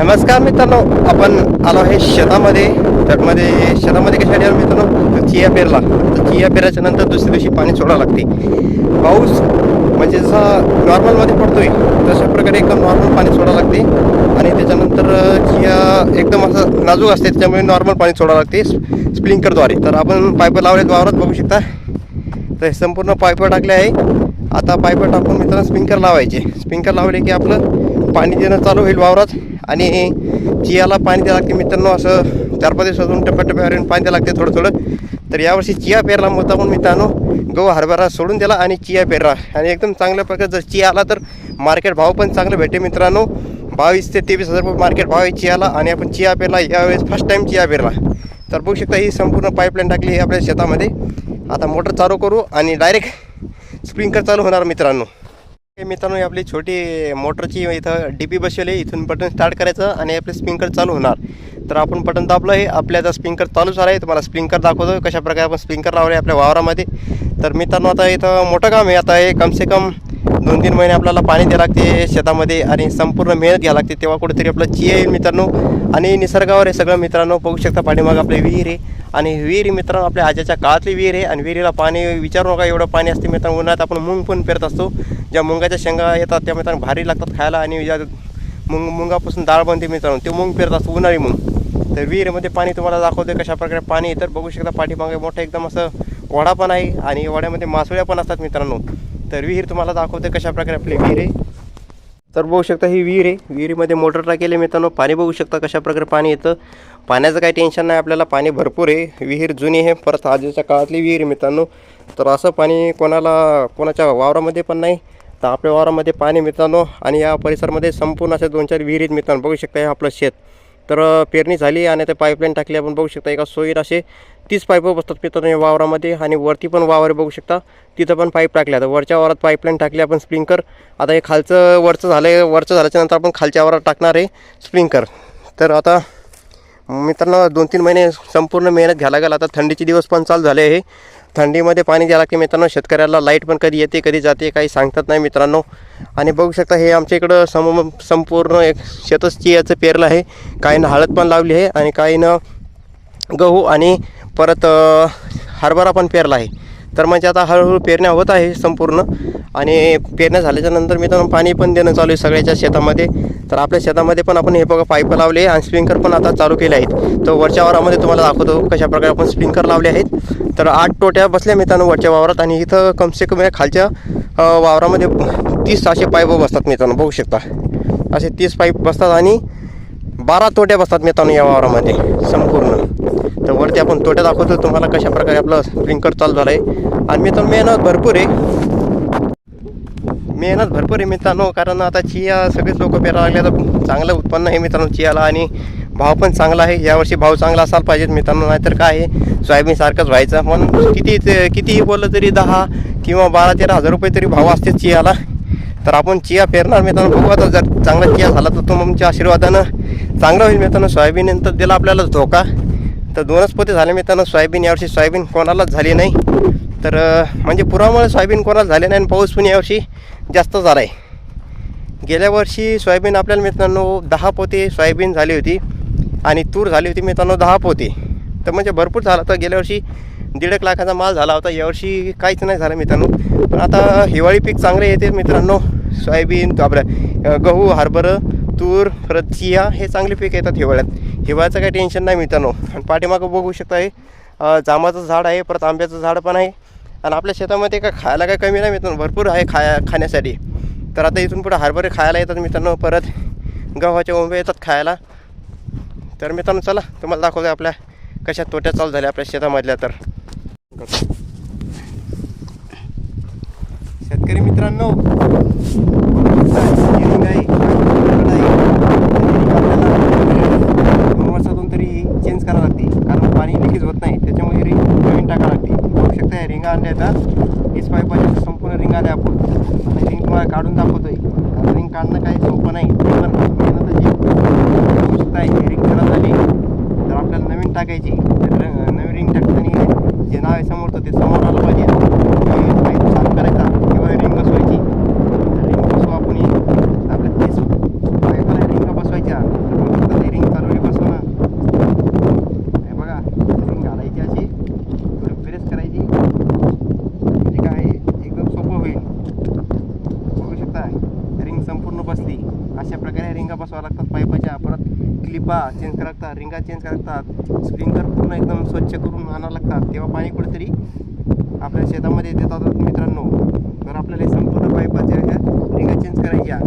नमस्कार मित्रांनो आपण आलो आहे शेतामध्ये. त्यामध्ये शेतामध्ये कशासाठी आलो मित्रांनो? तर चिया पेरला. तर चिया पेराच्या नंतर दुसऱ्या दिवशी पाणी सोडावं लागते. पाऊस म्हणजे जसा नॉर्मलमध्ये पडतोय तशा प्रकारे एकदम नॉर्मल पाणी सोडावं लागते. आणि त्याच्यानंतर चिया एकदम असं नाजूक असते त्याच्यामुळे नॉर्मल पाणी सोडावं लागते स्प्रिंकरद्वारे तर आपण पाईप लावलेत वावरात बघू शकता. तर हे संपूर्ण पाईप टाकले आहे. आता पाईप टाकून मित्रांनो स्प्रिंकर लावायचे. स्प्रिंकर लावले की आपलं पाणी देणं चालू होईल वावरात. आणि चियाला पाणी द्यावं लागते. मित्रांनो असं चार पाच दिवसातून टप्प्याटप्प्यावर पाणी द्यावं लागते थोडं थोडं तर यावर्षी चिया पेरला होता पण मित्रांनो गहू हरभरा सोडून दिला आणि चिया पेरला. आणि एकदम चांगल्या प्रकारे जर चिया आला तर मार्केट भाव पण चांगले भेटते मित्रांनो. बावीस ते तेवीस हजार रुपये मार्केट भाव आहे चियाला आणि आपण चिया पेरला. यावेळेस फर्स्ट टाईम चिया पेरला. तर बघू शकता ही संपूर्ण पाईपलाईन टाकली आहे आपल्या शेतामध्ये. आता मोटर चालू करू आणि डायरेक्ट स्प्रिंकर चालू होणार मित्रांनो. मित्रांनो आपली छोटी मोटरची इथं डी पी बसवली आहे. इथून बटन स्टार्ट करायचं आणि आपले स्प्रिंकर चालू होणार. तर आपण बटन दाबलं आहे आपल्या आता स्प्रिंकर चालू झालं आहे. तुम्हाला स्प्रिंकर दाखवतो कशाप्रकारे आपण स्प्रिंकर लावले आपल्या वावरामध्ये. तर मित्रांनो आता इथं मोठं काम आहे. आता हे कमसे कम दोन तीन महिने आपल्याला पाणी द्यावं लागते शेतामध्ये आणि संपूर्ण मेहनत घ्यावं लागते. तेव्हा कुठेतरी आपलं चिया येईल मित्रांनो. आणि निसर्गावर हे सगळं मित्रांनो बघू शकता पाठीमाग आपले विहीर आहे. आणि विहीर मित्रांनो आपल्या आजच्या काळातली विहीर आहे आणि विहिरीला पाणी विचारू नका एवढं पाणी असते मित्रांनो उन्हाळ्यात आपण मुंग पण पेरत असतो. ज्या मुंगाच्या शेंगा येतात त्या मित्रांनो भारी लागतात खायला आणि ज्या मुंग मुंगापासून डाळ बनते मित्रांनो ते मुंग पेरत असतो उन्हाळी मुंग. तर विहिरीमध्ये पाणी तुम्हाला दाखवते कशा प्रकारे पाणी तर बघू शकता पाठीमागे मोठं एकदम असं वडा पण आहे आणि वड्यामध्ये मासोळ्या पण असतात मित्रांनो. तर विहीर तुम्हाला दाखवते कशा प्रकारे आपली विहीर आहे. तर बघू शकता ही विहीर आहे. विहिरीमध्ये मोटर टाकेले मित्रांनो पाणी बघू शकता कशा प्रकारे पाणी येतं. पाण्याचं काही टेन्शन नाही. आपल्याला पाणी भरपूर आहे. विहीर जुनी आहे. परत आजच्या काळातली विहीर आहे मित्रांनो. तर असं पाणी कोणाला कोणाच्या वावरामध्ये पण नाही. तर आपल्या वावरामध्ये पाणी मित्रांनो. आणि या परिसरामध्ये संपूर्ण असे दोन चार विहिरीत मित्रांनो. बघू शकता हे आपलं शेत. तर पेरणी झाली आणि ते पाईपलाईन टाकली. आपण बघू शकता एका सोयीत असे तीस पाईप बसतात पितर वावरामध्ये आणि वरती पण वावर बघू शकता. तिथं पण पाईप टाकल्या तर वरच्या वावरात पाईपलाईन टाकली आपण स्प्रिंकर आता हे खालचं वरचं झालं आहे वरचं झाल्याच्यानंतर आपण खालच्या वावरात टाकणार आहे स्प्रिंकर तर आता मित्रांनो दोन तीन महिने संपूर्ण मेहनत घ्यायला लागेल. आता थंडीचे दिवस पण चालू झाले आहे. थंडीमध्ये पाणी द्यायला लागते मित्रांनो. शेतकऱ्याला लाइट पण कधी येते कधी जाते काही सांगतात नाही मित्रांनो. आणि बघू शकता हे आमच्या इकडं सम संपूर्ण एक शेतच चियाचं पेरलं आहे. काहीनं हळद पण लावली आहे आणि काहीनं गहू आणि परत हरभरा पण पेरला आहे. तर म्हणजे आता हळूहळू पेरण्या होत आहे संपूर्ण. आणि पेरण्या झाल्याच्यानंतर मित्रांनो पाणी पण देणं चालू आहे सगळ्याच्या शेतामध्ये. तर आपल्या शेतामध्ये पण आपण हे बघा पाईप लावले आणि स्प्रिंकर पण आता चालू केले आहेत. तर वरच्या वावरामध्ये तुम्हाला दाखवतो कशाप्रकारे आपण स्प्रिंकर लावले आहेत. तर आठ टोट्या बसल्या मित्रांनो वरच्या वावरात आणि इथं कमसे कमी या खालच्या वावरामध्ये तीस असे पाईप बसतात मित्रांनो. बघू शकता. असे तीस पाईप बसतात आणि बारा तोट्या बसतात मित्रांनो या वावरामध्ये संपूर्ण. तर वरती आपण तोट्या दाखवतो तुम्हाला कशा प्रकारे आपलं स्प्रिंकर चालू झालं आहे आणि मित्रांनो मेहनत भरपूर आहे. मेहनत भरपूर आहे मित्रांनो कारण आता चिया सगळेच लोक पेरायला लागले. तर चांगलं उत्पन्न आहे मित्रांनो चियाला आणि भाव पण चांगला आहे. यावर्षी भाव चांगला असायला पाहिजेत मित्रांनो नाहीतर काय आहे? सोयाबीन सारखंच व्हायचं. पण किती ते- कितीही बोललं तरी दहा किंवा बारा तेरा हजार रुपये तरी भाव असते चियाला. तर आपण चिया पेरणार मित्रांनो बघू आता जर चांगला चिया झाला तर तुमच्या आशीर्वादानं चांगलं होईल मित्रांनो. सोयाबीन नंतर दिला आपल्याला धोका. तर दोनच पोते झाले मित्रांनो. सोयाबीन यावर्षी सोयाबीन कोणालाच झाली नाही. तर म्हणजे पुरामुळे सोयाबीन कोणाला झाले नाही आणि पाऊस पण यावर्षी जास्त झाला आहे गेल्या वर्षी सोयाबीन आपल्याला मित्रांनो दहा पोते सोयाबीन झाली होती आणि तूर झाली होती मित्रांनो दहा पोते. तर म्हणजे भरपूर झाला तर गेल्या वर्षी दीड एक लाखाचा माल झाला होता. यावर्षी काहीच नाही झालं मित्रांनो. पण आता हिवाळी पीक चांगले येते मित्रांनो. सोयाबीन तो आपलं गहू हरभरं तूर परत चिया हे चांगले पीक येतात हिवाळ्यात. हिवाळ्याचं काही टेन्शन नाही मित्रांनो. आणि पाठीमागं बघू शकता हे अं, जांबाचं झाड आहे परत आंब्याचं झाड पण आहे. आणि आपल्या शेतामध्ये काय खायला काय कमी नाही मित्रांनो भरपूर आहे खाया खाण्यासाठी. तर आता इथून पुढे हरभरे खायला येतात मित्रांनो परत गव्हाचे ओंबे येतात खायला. तर मित्रांनो चला तुम्हाला दाखवतो आपल्या कशा तोट्या चालू झाल्या आपल्या शेतामधल्या तर. शेतकरी मित्रांनो हिरिंग आहे, काकड आहे. हिरिंग आपल्याला दोन वर्षातून तरी चेंज करावं लागते कारण पाणी लिकेज होत नाही. त्याच्यामुळे रिंग नवीन टाका लागते. बघू शकता या रिंगा आणल्या आता वीस पाईपाच्या संपूर्ण रिंग आल्या आपण. आणि रिंग तुम्हाला काढून दाखवतोय. रिंग काढणं काही सोपं नाही. पण आहे. बघू शकता ही रिंग खराब झाली तर आपल्याला नवीन टाकायची. तर र- नवीन रिंग टाकताना जे नाव आहे समोरचं ते समोर आलं पाहिजे ते पाईप साफ करायचा किंवा रिंग बसवायची तर रिंग रिंगा बसवावं लागतात पाईपाच्या परत क्लिपा चेंज करावं लागतात रिंगा चेंज करावं लागतात स्प्रिंकर पूर्ण एकदम स्वच्छ करून आणावं लागतात. तेव्हा पाणी कुठेतरी आपल्या शेतामध्ये देतात मित्रांनो तर आपल्याला संपूर्ण पाईपाच्या रिंगा चेंज करायच्या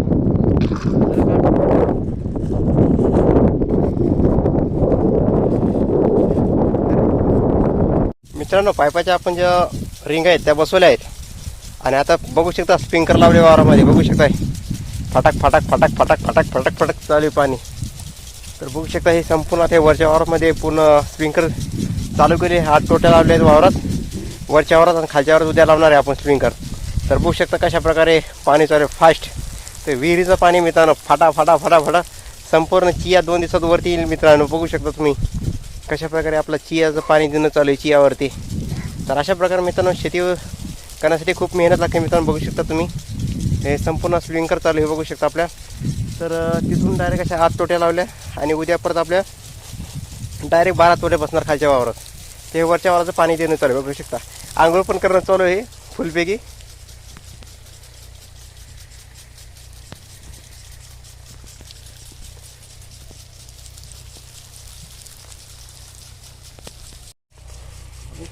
मित्रांनो पाईपाच्या आपण ज्या रिंग आहेत त्या बसवल्या आहेत. आणि आता बघू शकता स्प्रिंकर लावले वारामध्ये बघू शकताय. फटाक फटाक फटाक फटाक फटाक फटाक फटाक चालू आहे पाणी. तर बघू शकता हे संपूर्ण आता हे वरच्या वावरामध्ये पूर्ण स्प्रिंकर चालू केले. हात टोट्या लावले आहेत वावरात. वरच्या वावरात आणि खालच्या वावरात उद्या लावणार आहे आपण स्प्रिंकर तर बघू शकता कशा प्रकारे पाणी चालू आहे. फास्ट ते विहिरीचं पाणी मित्रांनो फाटा फाटा फाटा फाटा. संपूर्ण चिया दोन दिवसात वरती येईल मित्रांनो. बघू शकता तुम्ही कशा प्रकारे आपलं चियाचं पाणी देणं चालू आहे चियावरती. तर अशा प्रकारे मित्रांनो शेती करण्यासाठी खूप मेहनत लागते मित्रांनो. बघू शकता तुम्ही. हे संपूर्ण स्विंकर चालू हे बघू शकता आपल्या. तर तिथून डायरेक्ट अशा आठ तोट्या लावल्या आणि उद्या परत आपल्या डायरेक्ट बारा तोटे बसणार खालच्या वावरात. ते वरच्या वावराचं पाणी देणं चालू आहे बघू शकता. आंघोळ पण करणं चालू आहे फुलपैकी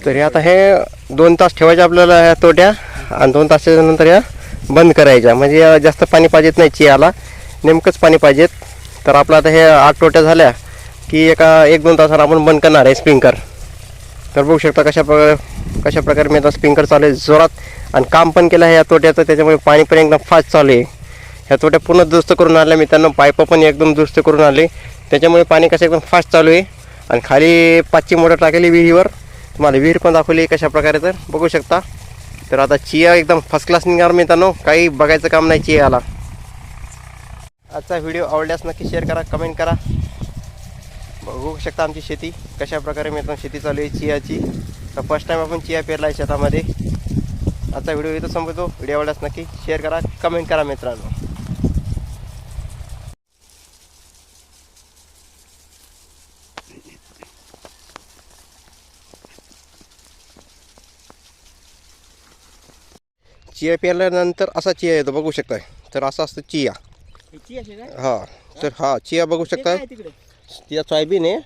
तरी आता हे दोन तास ठेवायचे आपल्याला ह्या तोट्या आणि दोन तासाच्या नंतर या बंद करायच्या. म्हणजे जास्त पाणी पाहिजेत नाही चियाला. नेमकंच पाणी पाहिजेत तर आपलं आता हे आठ टोट्या झाल्या की एका एक दोन तासाला आपण बंद करणार आहे स्प्रिंकर. तर बघू शकता कशा प्रकारे कशा प्रकारे मी आता स्प्रिंकर चालू आहे. जोरात आणि काम पण केलं आहे या तोट्याचं. त्याच्यामुळे पाणी पण एकदम फास्ट चालू आहे. ह्या तोट्या पूर्ण दुरुस्त करून आणल्या. त्यांना पाईपं पण एकदम दुरुस्त करून आले त्याच्यामुळे पाणी कसं एकदम फास्ट चालू आहे. आणि खाली पाचची मोटर टाकली विहिरीवर. तुम्हाला विहीर पण दाखवली कशा प्रकारे तर. बघू शकता. तर आता चिया एकदम फर्स्ट क्लास निघणार मित्रांनो. काही बघायचं काम नाही चियाला. आजचा व्हिडिओ आवडल्यास नक्की शेअर करा कमेंट करा. बघू शकता आमची शेती कशा प्रकारे मित्रांनो शेती चालू आहे चियाची. तर फर्स्ट टाईम आपण चिया पेरला आहे शेतामध्ये. आजचा व्हिडिओ इथं संपवतो. व्हिडिओ आवडल्यास नक्की शेअर करा कमेंट करा मित्रांनो. चिया पेरल्यानंतर असा चिया येतो बघू शकताय. तर असा असतो चिया. हा तर हा चिया बघू शकता. चिया सोयाबीन आहे.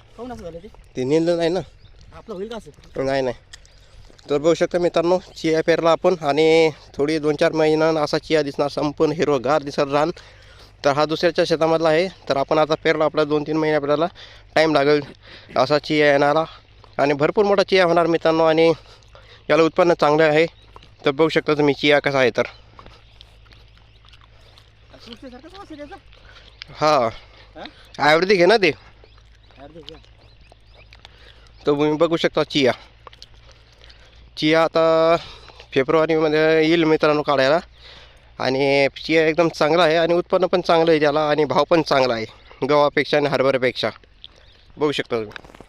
ते? नेलं नाही ना? नाही नाही. तर बघू शकता मित्रांनो चिया पेरला आपण आणि थोडी दोन चार महिन्यानं असा चिया दिसणार संपूर्ण हिरवगार दिसणार रान. तर हा दुसऱ्याच्या शेतामधला आहे. तर आपण आता पेरला आपला दोन तीन महिने आपल्याला टाईम लागेल असा चिया येणारा. आणि भरपूर मोठा चिया होणार मित्रांनो आणि याला उत्पन्न चांगलं आहे. तर बघू शकता तुम्ही चिया कसा आहे तर. हा? आयुर्वेदिक आहे ना ते. तर तुम्ही बघू शकता चिया. चिया आता फेब्रुवारीमध्ये येईल मित्रांनो काढायला. आणि चिया एकदम चांगला आहे आणि उत्पन्न पण चांगलं आहे त्याला आणि भाव पण चांगला आहे. गव्हापेक्षा आणि हरभऱ्यापेक्षा. बघू शकता तुम्ही.